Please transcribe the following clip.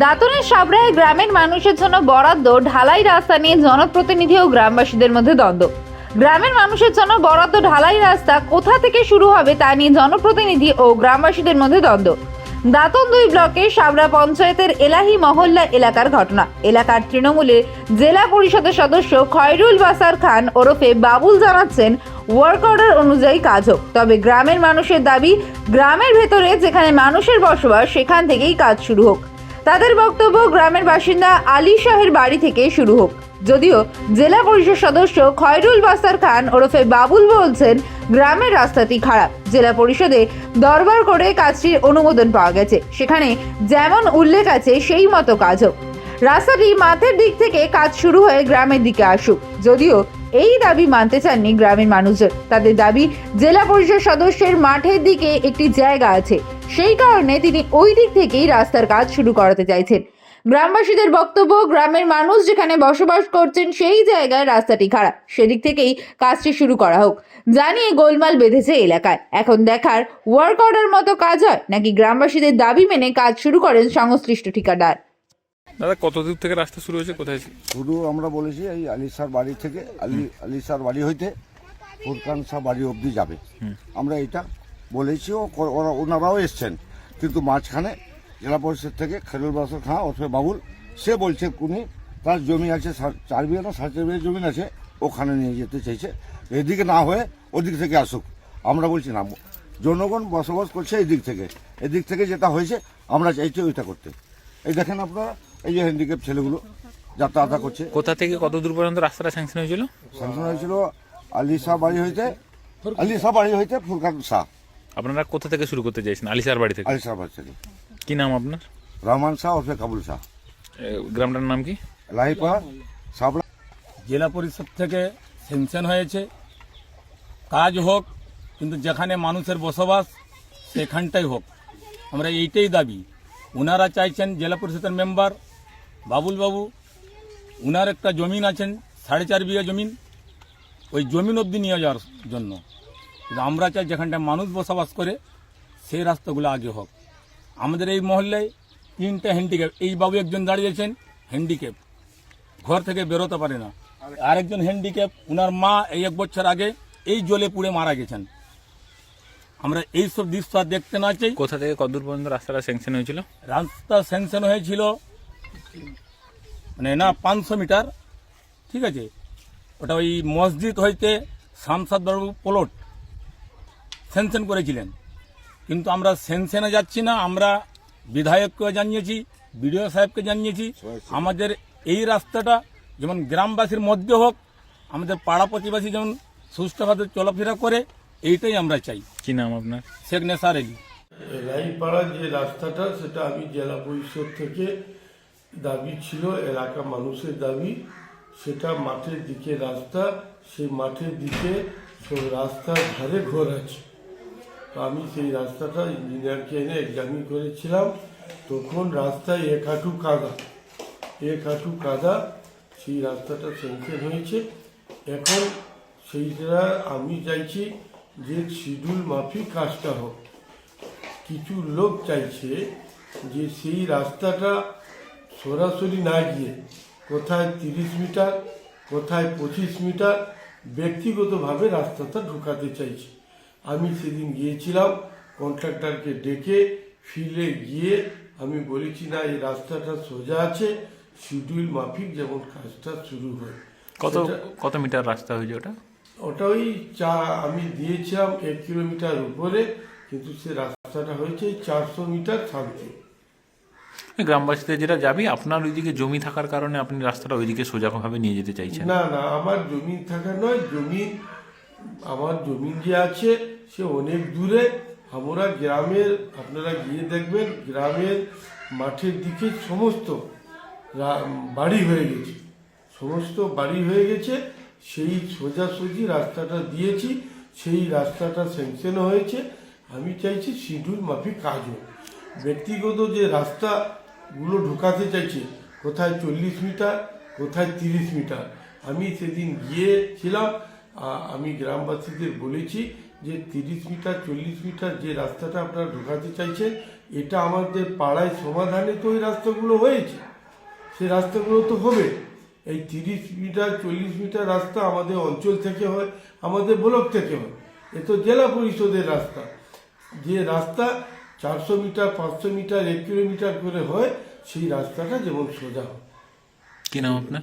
দাঁতনের সাবরায় গ্রামের মানুষের জন্য বরাদ্দ, ঢালাই রাস্তা নিয়ে জনপ্রতিনিধি ও গ্রামবাসীদের মধ্যে দ্বন্দ্ব। গ্রামের মানুষের জন্য বরাদ্দ, ঢালাই রাস্তা কোথা থেকে শুরু হবে তা নিয়ে জনপ্রতিনিধি ও গ্রামবাসীদের মধ্যে দ্বন্দ্ব। দাঁতন দুই ব্লকের সাবরা পঞ্চায়েতের এলাহি মহল্লা এলাকার ঘটনা। এলাকার তৃণমূলের জেলা পরিষদের সদস্য খয়রুল বাসার খান ওরফে বাবুল জানাচ্ছেন, ওয়ার্ক অর্ডার অনুযায়ী কাজ হোক। তবে গ্রামের মানুষের দাবি, গ্রামের ভেতরে যেখানে মানুষের বসবাস, সেখান থেকেই কাজ শুরু হোক। তাদের বক্তব্য গ্রামের বাসিন্দা আলী শাহের বাড়ি থেকে শুরু হোক। যদিও জেলা পরিষদ সদস্য খয়রুল বাসার খান ওরফে বাবুল বলছেন, গ্রামের রাস্তাটি খারাপ। জেলা পরিষদে দরবার করে কাজটির অনুমোদন পাওয়া গেছে। সেখানে যেমন উল্লেখ আছে, সেই মতো কাজ হোক। রাস্তাটি মাঠের দিক থেকে কাজ শুরু হয়ে গ্রামের দিকে আসুক। যদিও এই দাবি মানতে চাননি গ্রামের মানুষজন। তাদের দাবি, জেলা পরিষদ সদস্যের মাঠের দিকে একটি জায়গা আছে। সেই কারণে তিনি ওই দিক থেকেই রাস্তার কাজ শুরু করাতে চাইছেন। গ্রামবাসীদের বক্তব্য গ্রামের মানুষ যেখানে বসবাস করছেন সেই জায়গায় রাস্তাটি খারাপ। সেদিক থেকেই কাজটি শুরু করা হোক। জানিয়ে গোলমাল বেঁধেছে এলাকায়। এখন দেখার ওয়ার্ক অর্ডার মতো কাজ হয় নাকি গ্রামবাসীদের দাবি মেনে কাজ শুরু করেন সংশ্লিষ্ট ঠিকাদার? দাদা কত দূর থেকে রাস্তা শুরু হয়েছে? কোথায় শুরু আমরা বলেছি এই আলিসার বাড়ি থেকে আলি আলিসার বাড়ি হইতে ফুরকান শাহ বাড়ি অবধি যাবে। আমরা এটা বলেছি ও ওরা ওনারাও এসছেন। কিন্তু মাঝখানে জেলা পরিষদ থেকে খেরুল বাসর খাঁ ওরফে বাবুল সে বলছে উনি তার জমি আছে চার বিঘা না সাড়ে চার বিঘা জমি আছে ওখানে নিয়ে যেতে চাইছে। এদিকে না হয়ে ওদিক থেকে আসুক। আমরা বলছি না জনগণ বসবাস করছে এই দিক থেকে। এদিক থেকে যেটা হয়েছে আমরা চাইছি ওইটা করতে। এই দেখেন আপনারা এই যে হ্যান্ডিক্যাপ ছেলেগুলো যাতায়াত করছে। কোথা থেকে কত দূর পর্যন্ত রাস্তাটা স্যাংশন হয়েছিল? স্যাংশন হয়েছিল আলি শাহ বাড়ি হইতে আলি শাহ বাড়ি হইতে ফুরকান শাহ। আপনারা কোথা থেকে শুরু করতে চাইছেন? আলিসার বাড়ি থেকে? আলি শাহ বাড়ি থেকে। কি নাম আপনার? রহমান শাহ ওরফে কাবুল শাহ। এ, গ্রামটার নাম কি? লাহিপাড়া সাবলা জেলা পরিষদ থেকে স্যাংশন হয়েছে। কাজ হোক কিন্তু যেখানে মানুষের বসবাস সেখানটাই হোক। আমরা এইটাই দাবি। ওনারা চাইছেন জেলা পরিষদের মেম্বার বাবুল বাবু উনার একটা জমিন আছেন সাড়ে চার বিঘা জমিন। ওই জমিন অবধি নিয়ে যাওয়ার জন্য। আমরা চাই যেখানটায় মানুষ বসবাস করে সেই রাস্তাগুলো আগে হোক। আমাদের এই মহল্লায় তিনটে হ্যান্ডিক্যাপ এই বাবু একজন দাঁড়িয়েছেন হ্যান্ডিক্যাপ ঘর থেকে বেরোতে পারে না। আরেকজন হ্যান্ডিক্যাপ উনার মা এই এক বছর আগে এই জলে পুড়ে মারা গেছেন। আমরা এই সব দৃশ্য আর দেখতে না চাই। কোথা থেকে কত দূর পর্যন্ত রাস্তাটা স্যাংশন হয়েছিল? রাস্তা স্যাংশন হয়েছিল মানে না পাঁচশো মিটার। ঠিক আছে? ওটা ওই মসজিদ হইতে শামসাদবাবু প্লট স্যাংশন করেছিলেন। কিন্তু আমরা স্যাংশনে যাচ্ছি না আমরা বিধায়ককে জানিয়েছি বিডিও সাহেবকে জানিয়েছি আমাদের এই রাস্তাটা যেমন গ্রামবাসীর মধ্যে হোক আমাদের পাড়া প্রতিবাসী যেমন সুস্থভাবে চলাফেরা করে এইটাই আমরা চাই। কি নাম আপনার? শেখ নেসার আলী। রাইপাড়ার যে রাস্তাটা সেটা আমি জেলা পরিষদ থেকে দাবি ছিল এলাকা মানুষের দাবি। সেটা মাঠের দিকে রাস্তা সেই মাঠের দিকে রাস্তার ধারে ঘর আছে। তো আমি সেই রাস্তাটা ইঞ্জিনিয়ারকে এনে এক্সামিন করেছিলাম। তখন রাস্তায় এক হাঁটু কাদা, এক হাঁটু কাদা সেই রাস্তাটা স্যাংশন হয়েছে। এখন সেইটা আমি চাইছি যে শিডিউল মাফিক কাজটা হোক। কিছু লোক চাইছে যে সেই রাস্তাটা সরাসরি না গিয়ে কোথায় তিরিশ মিটার, কোথায় পঁচিশ মিটার ব্যক্তিগতভাবে রাস্তাটা ঢুকাতে চাইছে। আমি সেদিন গিয়েছিলাম কন্ট্রাক্টরকে ডেকে ফিরে গিয়ে আমি বলেছি না এই রাস্তাটা সোজা আছে শিডিউল মাফিক যেমন কাজটা শুরু হয়। কত কত মিটার রাস্তা হয়েছে ওটা? ওটা ওই চা আমি দিয়েছিলাম এক কিলোমিটার উপরে কিন্তু সে রাস্তাটা হয়েছে চারশো মিটার শান্তি গ্রামবাসীদের যেটা যাবি আপনার ওইদিকে জমি থাকার কারণে আপনি রাস্তাটা ওইদিকে সোজাভাবে নিয়ে যেতে চাইছেন। না না আমার জমি থাকা নয় জমি আমার জমি যে আছে সে অনেক দূরে আমরা গ্রামের, আপনারা গিয়ে দেখবেন, গ্রামের মাঠের দিকে সমস্ত বাড়ি হয়ে গেছে। সমস্ত বাড়ি হয়ে গেছে, সেই সোজাসুজি রাস্তাটা দিয়েছি, সেই রাস্তাটা স্যাংশন হয়েছে। আমি চাইছি শিডিউল মাফিক কাজ হোক। ব্যক্তিগত যে রাস্তাগুলো ঢোকাতে চাইছে, কোথায় চল্লিশ মিটার, কোথায় তিরিশ মিটার, আমি সেদিন গিয়েছিলাম আমি গ্রামবাসীদের বলেছি যে তিরিশ মিটার, চল্লিশ মিটার যে রাস্তাটা আপনারা ঢোকাতে চাইছেন, এটা আমাদের পাড়ায় সমাধানে তো ওই রাস্তাগুলো হয়েছে। সেই রাস্তাগুলো তো হবে। এই তিরিশ মিটার, চল্লিশ মিটার রাস্তা আমাদের অঞ্চল থেকে হয়, আমাদের ব্লক থেকে হয়। এ তো জেলা পরিষদের রাস্তা। যে রাস্তা চারশো মিটার, পাঁচশো মিটার, এক কিলোমিটার করে হয়, সেই রাস্তাটা যেমন সোজা হয়। কি নাম আপনার?